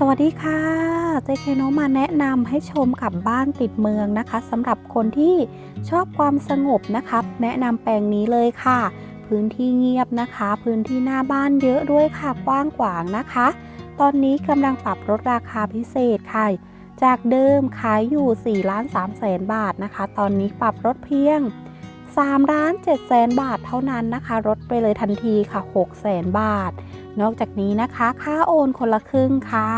สวัสดีค่ะเจเคโนมาแนะนำให้ชมกับบ้านติดเมืองนะคะสำหรับคนที่ชอบความสงบนะครับแนะนำแปลงนี้เลยค่ะ พื้นที่เงียบนะคะ พื้นที่หน้าบ้านเยอะด้วยค่ะกว้างขวางนะคะ ตอนนี้กำลังปรับลดราคาพิเศษค่ะ จากเดิมขายอยู่4ล้าน3แสนบาทนะคะ ตอนนี้ปรับลดเพียง3ล้าน7แสนบาทเท่านั้นนะคะลดไปเลยทันทีค่ะ6แสนบาท นอกจากนี้นะคะ ค่าโอนคนละครึ่งค่ะ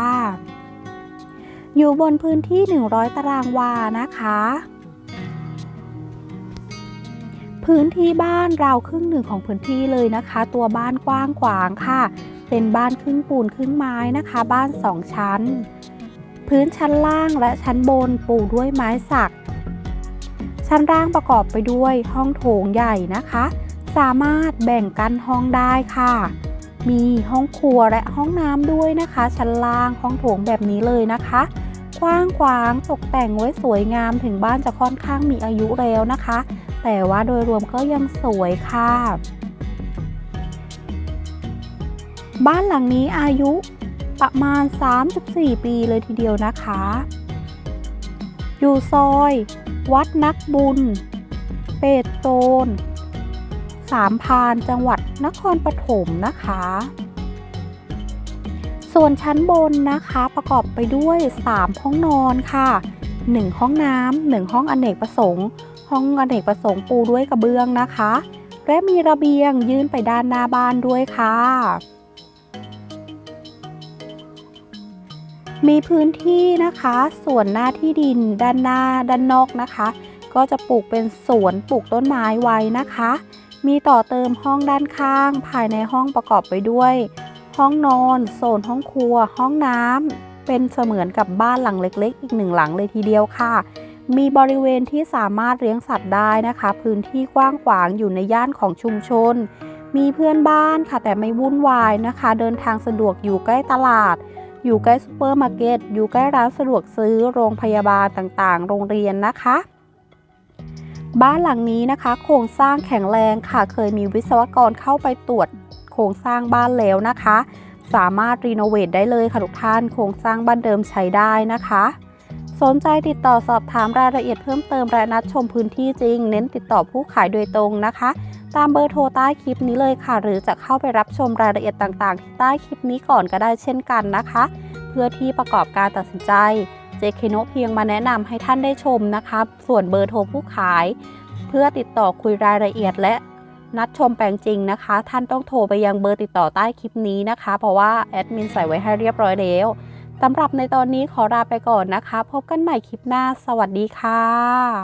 อยู่บนพื้นที่ 100 ตารางวานะคะ พื้นที่บ้านราวครึ่งหนึ่งของพื้นที่เลยนะคะ ตัวบ้านกว้างขวางค่ะ เป็นบ้านครึ่งปูนครึ่งไม้นะคะ บ้าน 2 ชั้น พื้นชั้นล่างและชั้นบนปูด้วยไม้สัก ชั้นล่างประกอบไปด้วยห้องโถงใหญ่นะคะ สามารถแบ่งกันห้องได้ค่ะ มีห้องครัวและห้องน้ำด้วยนะคะ ชั้นล่างห้องโถงแบบนี้เลยนะคะกว้างขวางตกแต่งไว้สวยงามถึงบ้านจะค่อนข้างมีอายุแล้วนะคะ แต่ว่าโดยรวมก็ยังสวยค่ะ บ้านหลังนี้อายุประมาณ 34 ปีเลยทีเดียวนะคะ อยู่ซอย วัดนักบุญ เปตโตน สามพานจังหวัดนครปฐมนะคะ ส่วนชั้นบนนะคะประกอบไปด้วย 3 ห้องนอนค่ะ 1 ห้องน้ำหนึ่งห้องอเนกประสงค์ ห้องอเนกประสงค์ปูด้วยกระเบื้องนะคะ และมีระเบียงยื่นไปด้านหน้าบ้านด้วยค่ะ มีพื้นที่นะคะ ส่วนหน้าที่ดินด้านหน้าด้านนอกนะคะก็จะปลูกเป็นสวนปลูกต้นไม้ไว้นะคะ มีต่อเติมห้องด้านข้าง ภายในห้องประกอบไปด้วย ห้องนอนโซนห้องครัว ห้องน้ำเป็นเสมือนกับบ้านหลังเล็ก ๆ อีกหนึ่งหลังเลยทีเดียวค่ะ มีบริเวณที่สามารถเลี้ยงสัตว์ได้นะคะ พื้นที่กว้างขวางอยู่ในย่านของชุมชน มีเพื่อนบ้านค่ะ แต่ไม่วุ่นวายนะคะ เดินทางสะดวกอยู่ใกล้ตลาด อยู่ใกล้ซูเปอร์มาร์เก็ตอยู่ใกล้ร้านสะดวกซื้อโรงพยาบาลต่างๆ โรงเรียนนะคะ บ้านหลังนี้นะคะ โครงสร้างแข็งแรงค่ะ เคยมีวิศวกรเข้าไปตรวจโครงสร้างบ้านแล้วนะคะ สามารถรีโนเวทได้เลยค่ะทุกท่าน โครงสร้างบ้านเดิมใช้ได้นะคะ สนใจติดต่อสอบถามรายละเอียดเพิ่มเติมและนัดชมพื้นที่จริง เน้นติดต่อผู้ขายโดยตรงนะคะ ตามเบอร์โทรใต้คลิปนี้เลยค่ะ หรือจะเข้าไปรับชมรายละเอียดต่างๆ ที่ใต้คลิปนี้ก่อนก็ได้เช่นกันนะคะ เพื่อที่ประกอบการตัดสินใจ เจเคโนเพียงมาแนะนำให้ท่านได้ชมนะคะส่วนเบอร์โทรผู้ขาย เพื่อติดต่อคุยรายละเอียดและนัดชมแปลงจริงนะคะ ท่านต้องโทรไปยังเบอร์ติดต่อใต้คลิปนี้นะคะ เพราะว่าแอดมินใส่ไว้ให้เรียบร้อยแล้วสำหรับในตอนนี้ขอลาไปก่อนนะคะ พบกันใหม่คลิปหน้า สวัสดีค่ะ